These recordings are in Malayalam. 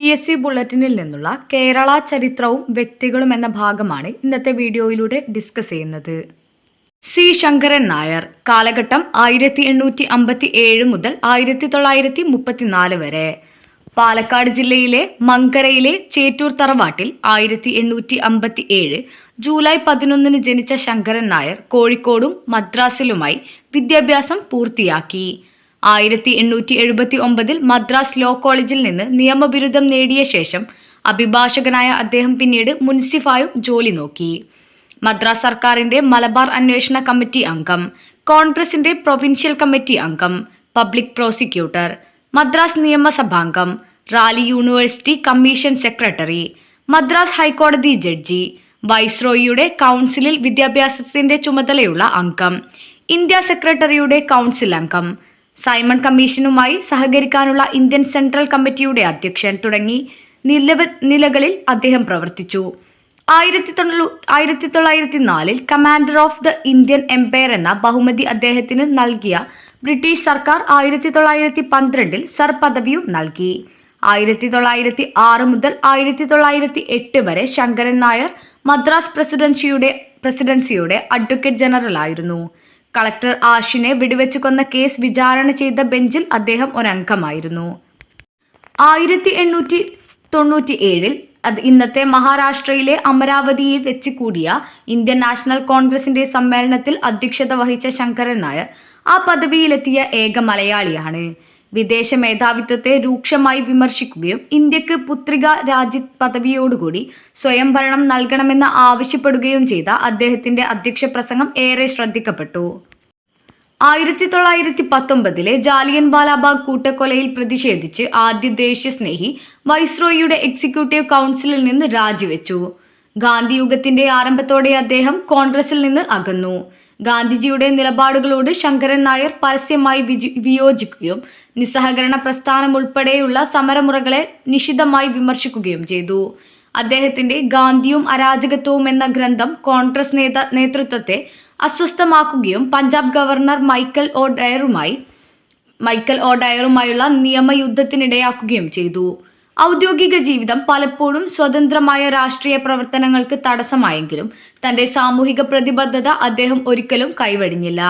പി എസ് സി ബുള്ളറ്റിനിൽ നിന്നുള്ള കേരള ചരിത്രവും വ്യക്തികളും എന്ന ഭാഗമാണ് ഇന്നത്തെ വീഡിയോയിലൂടെ ഡിസ്കസ് ചെയ്യുന്നത്. സി. ശങ്കരൻ നായർ കാലഘട്ടം ആയിരത്തി എണ്ണൂറ്റി അമ്പത്തി ഏഴ് മുതൽ ആയിരത്തി തൊള്ളായിരത്തി മുപ്പത്തിനാല് വരെ. പാലക്കാട് ജില്ലയിലെ മങ്കരയിലെ ചേറ്റൂർ തറവാട്ടിൽ ആയിരത്തി എണ്ണൂറ്റി അമ്പത്തി ഏഴ് ജൂലൈ പതിനൊന്നിന് ജനിച്ച ശങ്കരൻ നായർ കോഴിക്കോടും മദ്രാസിലുമായി വിദ്യാഭ്യാസം പൂർത്തിയാക്കി. ആയിരത്തി എണ്ണൂറ്റി എഴുപത്തി ഒമ്പതിൽ മദ്രാസ് ലോ കോളേജിൽ നിന്ന് നിയമബിരുദം നേടിയ ശേഷം അഭിഭാഷകനായ അദ്ദേഹം പിന്നീട് മുൻസിഫായും ജോലി നോക്കി. മദ്രാസ് സർക്കാരിന്റെ മലബാർ അന്വേഷണ കമ്മിറ്റി അംഗം കോൺഗ്രസിന്റെ പ്രൊവിൻഷ്യൽ കമ്മിറ്റി അംഗം public prosecutor Madras നിയമസഭാംഗം Raleigh university commission secretary Madras ഹൈക്കോടതി ജഡ്ജി വൈസ്രോയിയുടെ കൗൺസിലിൽ വിദ്യാഭ്യാസത്തിന്റെ ചുമതലയുള്ള അംഗം ഇന്ത്യ സെക്രട്ടറിയുടെ കൗൺസിൽ അംഗം സൈമൺ കമ്മീഷനുമായി സഹകരിക്കാനുള്ള ഇന്ത്യൻ സെൻട്രൽ കമ്മിറ്റിയുടെ അധ്യക്ഷൻ തുടങ്ങി. നിലവ നിലകളിൽ അദ്ദേഹം പ്രവർത്തിച്ചു. ആയിരത്തി തൊണ്ണൂ ആയിരത്തി തൊള്ളായിരത്തി നാലിൽ commander of the Indian Empire എന്ന ബഹുമതി അദ്ദേഹത്തിന് നൽകിയ ബ്രിട്ടീഷ് സർക്കാർ ആയിരത്തി തൊള്ളായിരത്തി പന്ത്രണ്ടിൽ സർ പദവിയും നൽകി. ആയിരത്തി തൊള്ളായിരത്തി ആറ് മുതൽ ആയിരത്തി തൊള്ളായിരത്തി എട്ട് വരെ ശങ്കരൻ നായർ മദ്രാസ് പ്രസിഡൻസിയുടെ പ്രസിഡൻസിയുടെ അഡ്വക്കേറ്റ് ജനറൽ ആയിരുന്നു. കളക്ടർ ആഷിനെ വെടിവെച്ചു കൊന്ന കേസ് വിചാരണ ചെയ്ത ബെഞ്ചിൽ അദ്ദേഹം ഒരംഗമായിരുന്നു. ആയിരത്തി എണ്ണൂറ്റി തൊണ്ണൂറ്റി ഏഴിൽ അത് ഇന്നത്തെ മഹാരാഷ്ട്രയിലെ അമരാവതിയിൽ വെച്ച് കൂടിയ ഇന്ത്യൻ നാഷണൽ കോൺഗ്രസിന്റെ സമ്മേളനത്തിൽ അധ്യക്ഷത വഹിച്ച ശങ്കരൻ നായർ ആ പദവിയിലെത്തിയ ഏക മലയാളിയാണ്. വിദേശ മേധാവിത്വത്തെ രൂക്ഷമായി വിമർശിക്കുകയും ഇന്ത്യയ്ക്ക് പുത്രിക രാജ്യ പദവിയോടുകൂടി സ്വയംഭരണം നൽകണമെന്ന് ആവശ്യപ്പെടുകയും ചെയ്ത അദ്ദേഹത്തിന്റെ അധ്യക്ഷ പ്രസംഗം ഏറെ ശ്രദ്ധിക്കപ്പെട്ടു. ആയിരത്തി തൊള്ളായിരത്തി പത്തൊമ്പതിലെ ജാലിയൻ വാലാബാഗ് കൂട്ടക്കൊലയിൽ പ്രതിഷേധിച്ച് ആദ്യ ദേശീയ സ്നേഹി വൈസ്രോയിയുടെ എക്സിക്യൂട്ടീവ് കൗൺസിലിൽ നിന്ന് രാജിവെച്ചു. ഗാന്ധിയുഗത്തിന്റെ ആരംഭത്തോടെ അദ്ദേഹം കോൺഗ്രസിൽ നിന്ന് അകന്നു. ഗാന്ധിജിയുടെ നിലപാടുകളോട് ശങ്കരൻ നായർ പരസ്യമായി വിയോജിക്കുകയും നിസ്സഹകരണ പ്രസ്ഥാനം ഉൾപ്പെടെയുള്ള സമരമുറകളെ നിശിതമായി വിമർശിക്കുകയും ചെയ്തു. അദ്ദേഹത്തിന്റെ ഗാന്ധിയും അരാജകത്വവും എന്ന ഗ്രന്ഥം കോൺഗ്രസ് നേത നേതൃത്വത്തെ അസ്വസ്ഥമാക്കുകയും പഞ്ചാബ് ഗവർണർ മൈക്കൽ ഓഡയറുമായി ഡയറുമായി മൈക്കൽ ഒ ഡയറുമായുള്ള നിയമയുദ്ധത്തിനിടയാക്കുകയും ചെയ്തു. ഔദ്യോഗിക ജീവിതം പലപ്പോഴും സ്വതന്ത്രമായ രാഷ്ട്രീയ പ്രവർത്തനങ്ങൾക്ക് തടസ്സമായെങ്കിലും തന്റെ സാമൂഹിക പ്രതിബദ്ധത അദ്ദേഹം ഒരിക്കലും കൈവടിഞ്ഞില്ല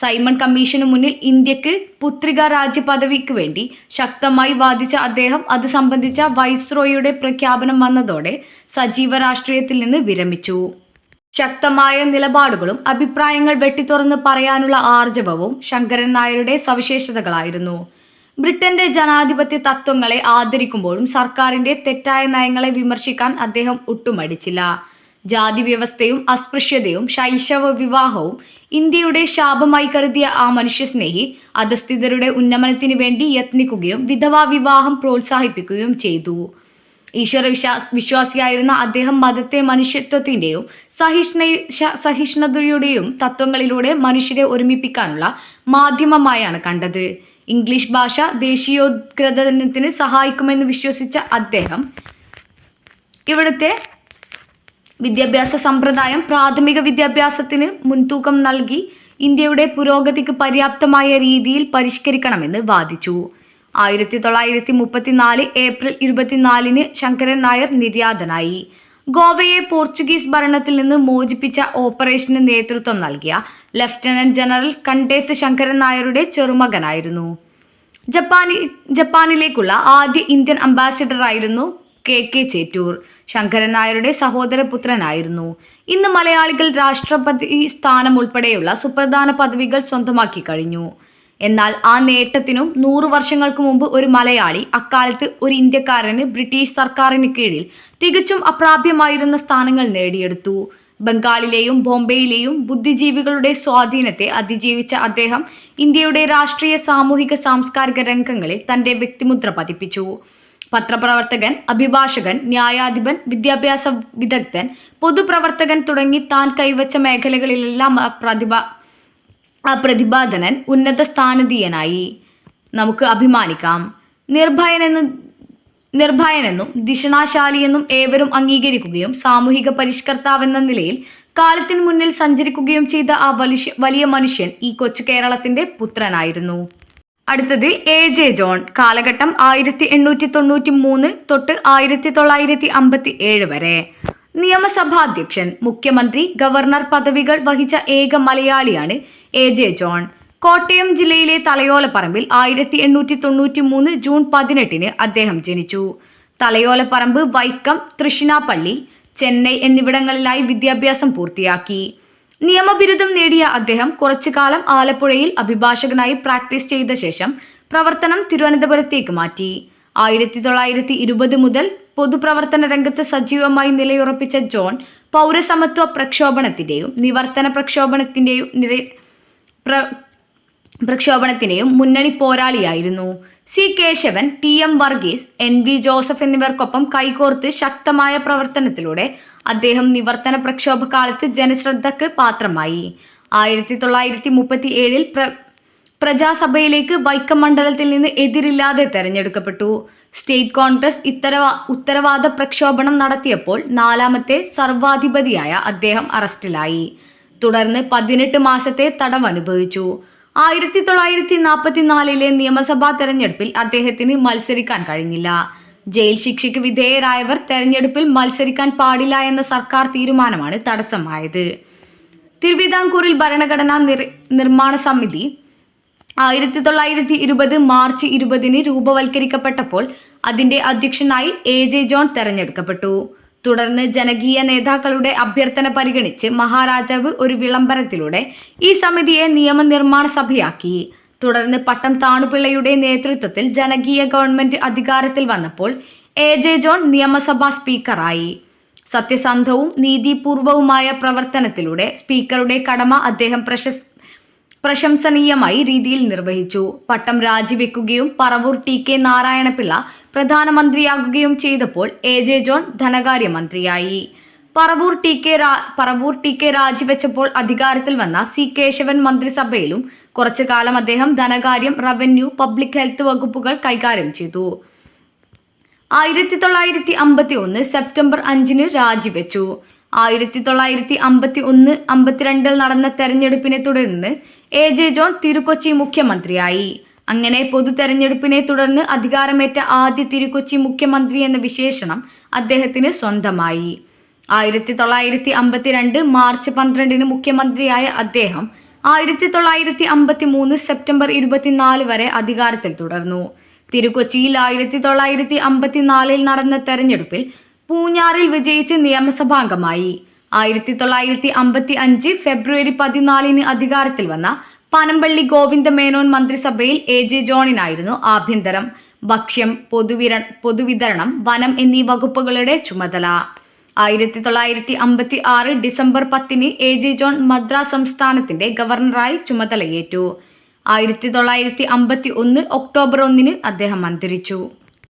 സൈമൺ കമ്മീഷനു മുന്നിൽ ഇന്ത്യയ്ക്ക് പുത്രിക രാജ്യ പദവിക്ക് വേണ്ടി ശക്തമായി വാദിച്ച അദ്ദേഹം അത് സംബന്ധിച്ച വൈസ്രോയുടെ പ്രഖ്യാപനം വന്നതോടെ സജീവ രാഷ്ട്രീയത്തിൽ നിന്ന് വിരമിച്ചു. ശക്തമായ നിലപാടുകളും അഭിപ്രായങ്ങൾ വെട്ടിത്തുറന്ന് പറയാനുള്ള ആർജവവും ശങ്കരൻ നായരുടെ സവിശേഷതകളായിരുന്നു. ബ്രിട്ടന്റെ ജനാധിപത്യ തത്വങ്ങളെ ആദരിക്കുമ്പോഴും സർക്കാരിന്റെ തെറ്റായ നയങ്ങളെ വിമർശിക്കാൻ അദ്ദേഹം ഒട്ടുമടിച്ചില്ല. ജാതി വ്യവസ്ഥയും അസ്പൃശ്യതയും ശൈശവ വിവാഹവും ഇന്ത്യയുടെ ശാപമായി കരുതിയ ആ മനുഷ്യസ്നേഹി അധസ്ഥിതരുടെ ഉന്നമനത്തിന് വേണ്ടി യത്നിക്കുകയും വിധവാ വിവാഹം പ്രോത്സാഹിപ്പിക്കുകയും ചെയ്തു. ഈശ്വര വിശ്വാസ വിശ്വാസിയായിരുന്ന അദ്ദേഹം മതത്തെ മനുഷ്യത്വത്തിന്റെയും സഹിഷ്ണ സഹിഷ്ണുതയുടെയും തത്വങ്ങളിലൂടെ മനുഷ്യരെ ഒരുമിപ്പിക്കാനുള്ള മാധ്യമമായാണ് കണ്ടത്. ഇംഗ്ലീഷ് ഭാഷ ദേശീയോദ്ഗ്രഥനത്തിന് സഹായിക്കുമെന്ന് വിശ്വസിച്ച അദ്ദേഹം ഇവിടുത്തെ വിദ്യാഭ്യാസ സമ്പ്രദായം പ്രാഥമിക വിദ്യാഭ്യാസത്തിന് മുൻതൂക്കം നൽകി ഇന്ത്യയുടെ പുരോഗതിക്ക് പര്യാപ്തമായ രീതിയിൽ പരിഷ്കരിക്കണമെന്ന് വാദിച്ചു. ആയിരത്തി തൊള്ളായിരത്തി മുപ്പത്തിനാല് ഏപ്രിൽ ഇരുപത്തിനാലിന് ശങ്കരൻ നായർ നിര്യാതനായി. ഗോവയെ പോർച്ചുഗീസ് ഭരണത്തിൽ നിന്ന് മോചിപ്പിച്ച ഓപ്പറേഷന് നേതൃത്വം നൽകിയ ലഫ്റ്റനന്റ് ജനറൽ കണ്ടേത്ത് ശങ്കരൻ നായരുടെ ചെറുമകനായിരുന്നു. ജപ്പാനി ജപ്പാനിലേക്കുള്ള ആദ്യ ഇന്ത്യൻ അംബാസിഡർ ആയിരുന്നു കെ കെ ചേറ്റൂർ. ശങ്കരൻ നായരുടെ സഹോദരപുത്രനായിരുന്നു. ഇന്ന് മലയാളികൾ രാഷ്ട്രപതി സ്ഥാനം ഉൾപ്പെടെയുള്ള സുപ്രധാന പദവികൾ സ്വന്തമാക്കി കഴിഞ്ഞു. എന്നാൽ ആ നേട്ടത്തിനും നൂറു വർഷങ്ങൾക്ക് മുമ്പ് ഒരു മലയാളി അക്കാലത്ത് ഒരു ഇന്ത്യക്കാരന് ബ്രിട്ടീഷ് സർക്കാരിന് കീഴിൽ തികച്ചും അപ്രാപ്യമായിരുന്ന സ്ഥാനങ്ങൾ നേടിയെടുത്തു. ബംഗാളിലെയും ബോംബെയിലെയും ബുദ്ധിജീവികളുടെ സ്വാധീനത്തെ അതിജീവിച്ച അദ്ദേഹം ഇന്ത്യയുടെ രാഷ്ട്രീയ സാമൂഹിക സാംസ്കാരിക രംഗങ്ങളിൽ തന്റെ വ്യക്തിമുദ്ര പതിപ്പിച്ചു. പത്രപ്രവർത്തകൻ അഭിഭാഷകൻ ന്യായാധിപൻ വിദ്യാഭ്യാസ വിദഗ്ധൻ പൊതുപ്രവർത്തകൻ തുടങ്ങി താൻ കൈവച്ച മേഖലകളിലെല്ലാം പ്രതിഭ ആ പ്രതിഭാധനൻ ഉന്നത സ്ഥാനതീയനായി നമുക്ക് അഭിമാനിക്കാം. നിർഭയനെന്ന് നിർഭയനെന്നും ദിഷണാശാലിയെന്നും ഏവരും അംഗീകരിക്കുകയും സാമൂഹിക പരിഷ്കർത്താവെന്ന നിലയിൽ കാലത്തിന് മുന്നിൽ സഞ്ചരിക്കുകയും ചെയ്ത ആ വലിയ വലിയ മനുഷ്യൻ ഈ കൊച്ചു കേരളത്തിന്റെ പുത്രനായിരുന്നു. അടുത്തത് എ ജെ ജോൺ. കാലഘട്ടം ആയിരത്തി എണ്ണൂറ്റി തൊണ്ണൂറ്റി മൂന്ന് തൊട്ട് ആയിരത്തി തൊള്ളായിരത്തി അമ്പത്തി ഏഴ് വരെ. നിയമസഭാധ്യക്ഷൻ മുഖ്യമന്ത്രി ഗവർണർ പദവികൾ വഹിച്ച ഏക മലയാളിയാണ് എ ജെ ജോൺ. കോട്ടയം ജില്ലയിലെ തലയോലപ്പറമ്പിൽ ആയിരത്തി എണ്ണൂറ്റി തൊണ്ണൂറ്റി മൂന്ന് ജൂൺ പതിനെട്ടിന് അദ്ദേഹം ജനിച്ചു. തലയോലപ്പറമ്പ് വൈക്കം തൃശ്ശിനാപ്പള്ളി ചെന്നൈ എന്നിവിടങ്ങളിലായി വിദ്യാഭ്യാസം പൂർത്തിയാക്കി. നിയമബിരുദം നേടിയ അദ്ദേഹം കുറച്ചു കാലം ആലപ്പുഴയിൽ അഭിഭാഷകനായി പ്രാക്ടീസ് ചെയ്ത ശേഷം പ്രവർത്തനം തിരുവനന്തപുരത്തേക്ക് മാറ്റി. ആയിരത്തി തൊള്ളായിരത്തി ഇരുപത് മുതൽ പൊതുപ്രവർത്തന രംഗത്ത് സജീവമായി നിലയുറപ്പിച്ച ജോൺ പൗരസമത്വ പ്രക്ഷോഭണത്തിന്റെയും നിവർത്തന പ്രക്ഷോഭണത്തിന്റെയും പ്ര- പ്രക്ഷോഭണത്തിന്റെയും മുന്നണി പോരാളിയായിരുന്നു. C Kesavan T M Varghese N V Joseph എന്നിവർക്കൊപ്പം കൈകോർത്ത് ശക്തമായ പ്രവർത്തനത്തിലൂടെ അദ്ദേഹം നിവർത്തന പ്രക്ഷോഭ കാലത്ത് ജനശ്രദ്ധക്ക് പാത്രമായി. ആയിരത്തി തൊള്ളായിരത്തി മുപ്പത്തി ഏഴിൽ പ്ര പ്രജാസഭയിലേക്ക് വൈക്കം മണ്ഡലത്തിൽ നിന്ന് എതിരില്ലാതെ തെരഞ്ഞെടുക്കപ്പെട്ടു. സ്റ്റേറ്റ് കോൺഗ്രസ് ഇത്തരവാ ഉത്തരവാദ പ്രക്ഷോഭണം നടത്തിയപ്പോൾ നാലാമത്തെ സർവാധിപതിയായ അദ്ദേഹം അറസ്റ്റിലായി. തുടർന്ന് പതിനെട്ട് മാസത്തെ തടം അനുഭവിച്ചു. ആയിരത്തി തൊള്ളായിരത്തി നാൽപ്പത്തിനാലിലെ നിയമസഭാ തെരഞ്ഞെടുപ്പിൽ അദ്ദേഹത്തിന് മത്സരിക്കാൻ കഴിഞ്ഞില്ല. ജയിൽ ശിക്ഷയ്ക്ക് വിധേയരായവർ തെരഞ്ഞെടുപ്പിൽ മത്സരിക്കാൻ പാടില്ല എന്ന സർക്കാർ തീരുമാനമാണ് തടസ്സമായത്. തിരുവിതാംകൂറിൽ ഭരണഘടനാ നിർ- നിർമ്മാണ സമിതി ആയിരത്തി തൊള്ളായിരത്തി ഇരുപത് മാർച്ച് ഇരുപതിന് രൂപവൽക്കരിക്കപ്പെട്ടപ്പോൾ അതിന്റെ അധ്യക്ഷനായി എ ജെ ജോൺ തെരഞ്ഞെടുക്കപ്പെട്ടു. തുടർന്ന് ജനകീയ നേതാക്കളുടെ അഭ്യർത്ഥന പരിഗണിച്ച് മഹാരാജാവ് ഒരു വിളംബരത്തിലൂടെ ഈ സമിതിയെ നിയമനിർമ്മാണ സഭയാക്കി. തുടർന്ന് പട്ടം താണുപിള്ളയുടെ നേതൃത്വത്തിൽ ജനകീയ ഗവൺമെന്റ് അധികാരത്തിൽ വന്നപ്പോൾ എ ജെ ജോൺ നിയമസഭാ സ്പീക്കറായി. സത്യസന്ധവും നീതിപൂർവവുമായ പ്രവർത്തനത്തിലൂടെ സ്പീക്കറുടെ കടമ അദ്ദേഹം പ്രശസ് പ്രശംസനീയമായി രീതിയിൽ നിർവഹിച്ചു. പട്ടം രാജിവെക്കുകയും പറവൂർ ടി കെ നാരായണപിള്ള പ്രധാനമന്ത്രിയാകുകയും ചെയ്തപ്പോൾ A J John ധനകാര്യമന്ത്രിയായി. Paravur T K Paravur T K രാജിവെച്ചപ്പോൾ അധികാരത്തിൽ വന്ന സി കേശവൻ മന്ത്രിസഭയിലും കുറച്ചു കാലം അദ്ദേഹം ധനകാര്യം റവന്യൂ പബ്ലിക് ഹെൽത്ത് വകുപ്പുകൾ കൈകാര്യം ചെയ്തു. ആയിരത്തി തൊള്ളായിരത്തി അമ്പത്തി ഒന്ന് സെപ്റ്റംബർ അഞ്ചിന് രാജിവെച്ചു. ആയിരത്തി തൊള്ളായിരത്തി അമ്പത്തി ഒന്ന് അമ്പത്തിരണ്ടിൽ നടന്ന തെരഞ്ഞെടുപ്പിനെ തുടർന്ന് എ ജെ ജോൺ തിരുക്കൊച്ചി മുഖ്യമന്ത്രിയായി. അങ്ങനെ പൊതു തെരഞ്ഞെടുപ്പിനെ തുടർന്ന് അധികാരമേറ്റ ആദ്യ തിരുക്കൊച്ചി മുഖ്യമന്ത്രി എന്ന വിശേഷണം അദ്ദേഹത്തിന് സ്വന്തമായി. ആയിരത്തി തൊള്ളായിരത്തി അമ്പത്തിരണ്ട് മാർച്ച് പന്ത്രണ്ടിന് മുഖ്യമന്ത്രിയായ അദ്ദേഹം ആയിരത്തി തൊള്ളായിരത്തി അമ്പത്തി മൂന്ന് സെപ്റ്റംബർ ഇരുപത്തിനാല് വരെ അധികാരത്തിൽ തുടർന്നു. തിരുക്കൊച്ചിയിൽ ആയിരത്തി തൊള്ളായിരത്തി അമ്പത്തിനാലിൽ നടന്ന തെരഞ്ഞെടുപ്പിൽ പൂഞ്ഞാറിൽ വിജയിച്ച് നിയമസഭാംഗമായി. ആയിരത്തി തൊള്ളായിരത്തി അമ്പത്തി അഞ്ച് ഫെബ്രുവരി പതിനാലിന് അധികാരത്തിൽ വന്ന പനമ്പള്ളി ഗോവിന്ദ മേനോൻ മന്ത്രിസഭയിൽ എ ജെ ജോണിനായിരുന്നു ആഭ്യന്തരം. ഭക്ഷ്യം പൊതുവിര പൊതുവിതരണം വനം എന്നീ വകുപ്പുകളുടെ ചുമതല. ആയിരത്തി തൊള്ളായിരത്തി അമ്പത്തി ആറ് ഡിസംബർ പത്തിന് എ ജെ ജോൺ മദ്രാസ് സംസ്ഥാനത്തിന്റെ ഗവർണറായി ചുമതലയേറ്റു. ആയിരത്തി തൊള്ളായിരത്തി അമ്പത്തി ഒന്ന് ഒക്ടോബർ ഒന്നിന് അദ്ദേഹം അന്തരിച്ചു.